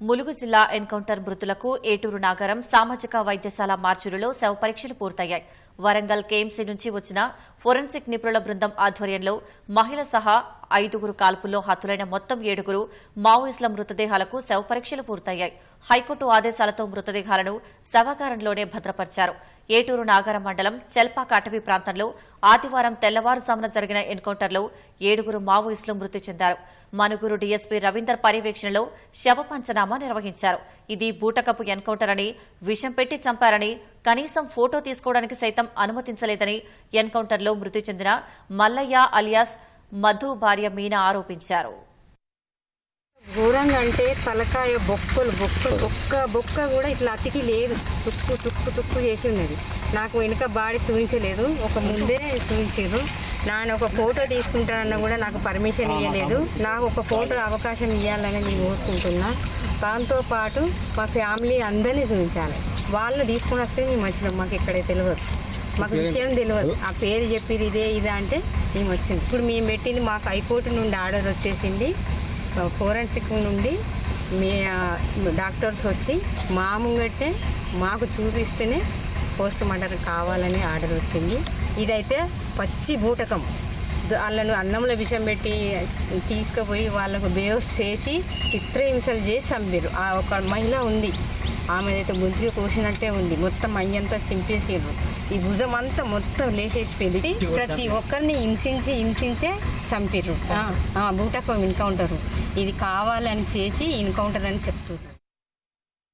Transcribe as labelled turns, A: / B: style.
A: ములుగు జిల్లా ఎన్కౌంటర్ మృతులకు ఏటూరు నాగరం సామాజిక వైద్యశాల మార్చురులో శవ పరీక్షలు పూర్తయ్యాయి. వరంగల్ కేఎంసీ నుంచి వచ్చిన ఫోరెన్సిక్ నిపుణుల బృందం ఆధ్వర్యంలో మహిళ సహా ఐదుగురు కాల్పుల్లో హతులైన మొత్తం ఏడుగురు మావోయిస్టుల మృతదేహాలకు శవ పరీక్షలు పూర్తయ్యాయి. హైకోర్టు ఆదేశాలతో మృతదేహాలను శవాగారంలోనే భద్రపరిచారు. ఏటూరు నాగారం మండలం చెల్పాక అటవీ ప్రాంతంలో ఆదివారం తెల్లవారుజామున జరిగిన ఎన్కౌంటర్లో ఏడుగురు మావోయిస్టులు మృతి చెందారు. మనుగురు డీఎస్పీ రవీందర్ పర్యవేక్షణలో శవ పంచనామా నిర్వహించారు. ఇది బూటకపు ఎన్కౌంటర్ అని విషం పెట్టి చంపారని కనీసం ఫోటో తీసుకోవడానికి సైతం అనుమతించలేదని ఎన్కౌంటర్లో మృతి చెందిన మల్లయ్య అలియాస్ మధు భార్య మీనా ఆరోపించారు.
B: ఘోరంగా అంటే తలకాయ బొక్కలు బొక్కలు బొక్క బొక్క కూడా ఇట్లా అతికి లేదు. తుక్కు తుక్కు తుక్కు చేసి ఉన్నది నాకు వెనుక బాడీ చూపించలేదు. ఒక ముందే చూపించారు నాన్న ఒక ఫోటో తీసుకుంటానన్న కూడా నాకు పర్మిషన్ ఇవ్వలేదు నాకు ఒక ఫోటో అవకాశం ఇవ్వాలని నేను కోరుకుంటున్నా. దాంతో పాటు మా ఫ్యామిలీ అందరినీ చూపించాలి. వాళ్ళని తీసుకుని వస్తే మేము వచ్చినాం మాకు ఇక్కడే తెలియదు మాకు విషయం తెలియదు ఆ పేరు చెప్పిది ఇదే ఇదే అంటే మేము వచ్చింది. ఇప్పుడు మేము పెట్టింది మాకు హైకోర్టు నుండి ఆర్డర్ వచ్చేసింది. ఫోరెన్సిక్ నుండి మీ డాక్టర్స్ వచ్చి మా ముంగట్టే మాకు చూపిస్తేనే పోస్ట్ మార్టం కావాలని ఆర్డర్ వచ్చింది. ఇదైతే పచ్చి బూటకం. వాళ్ళను అన్నంలో విషం పెట్టి తీసుకుపోయి వాళ్ళకు బేవస్ చేసి చిత్రహింసలు చేసి చంపారు ఆ ఒక మహిళ ఉంది. ఆమె అయితే గొంతుకి కోసినట్టే ఉంది. మొత్తం అయ్యంతా చింపేసారు ఈ భుజం అంతా మొత్తం లేచేసి పెట్టి ప్రతి ఒక్కరిని హింసించి హింసించే చంపారు బూటకం ఎన్కౌంటర్. ఇది కావాలని చేసి ఎన్కౌంటర్ అని చెప్తున్నారు.